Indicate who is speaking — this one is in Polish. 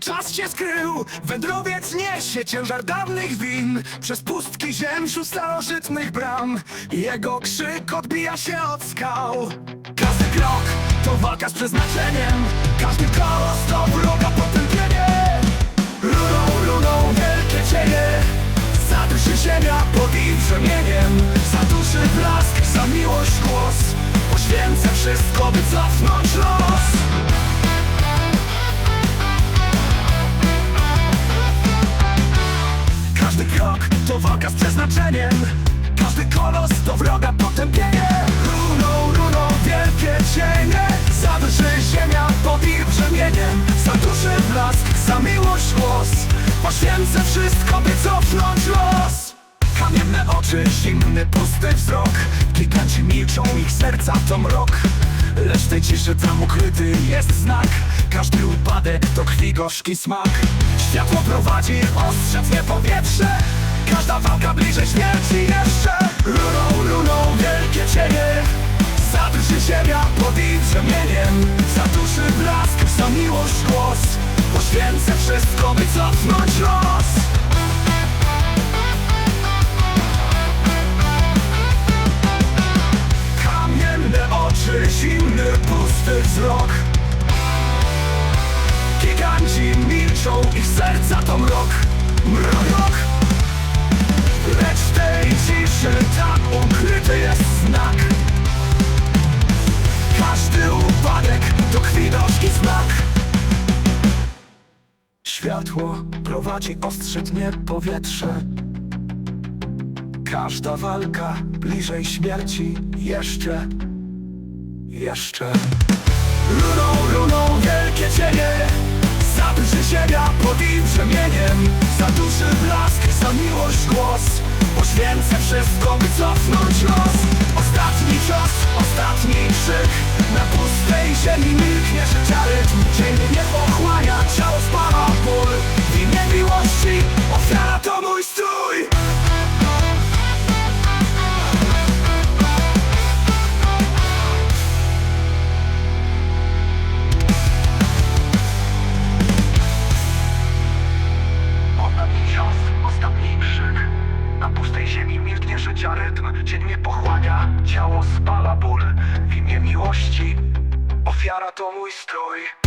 Speaker 1: czas się skrył. Wędrowiec niesie ciężar dawnych win. Przez pustki ziemsiu starożytnych bram. Jego krzyk odbija się od skał. Każdy krok to walka z przeznaczeniem. Każdy kolos to wroga to z przeznaczeniem. Każdy kolos to wroga potępienie Runą, runą wielkie cienie. Zaduszy ziemia pod ich brzemieniem Zaduszy blask, za miłość głos. Poświęcę wszystko, by cofnąć los. Kamienne oczy, zimny, pusty wzrok. Giganci milczą, ich serca to mrok. Lecz tej ciszy tam ukryty jest znak. Każdy upadek to krwi gorzki smak. Światło prowadzi, ostrze tnie powietrze Każda walka bliżej śmierci jeszcze. Runą, runą wielkie cienie. Zaduszy ziemia pod ich brzemieniem. Zaduszy blask, za miłość głos. Poświęcę wszystko, by cofnąć los. Kamienne oczy, zimny, pusty wzrok. Giganci milczą, ich serca to mrok Mrok Światło prowadzi ostrze tnie powietrze. Każda walka bliżej śmierci jeszcze, jeszcze. Runą, runą wielkie cienie Zaduszy ziemia pod ich brzemieniem. Zaduszy blask, za miłość głos Poświęcę wszystko, by cofnąć los. Ostatni cios, ostatni krzyk Na pustej ziemi milknie życia rytm Dzień nie pochłania, ciało spala życia rytm mnie pochłania, ciało spala ból. W imię miłości Ofiara to mój strój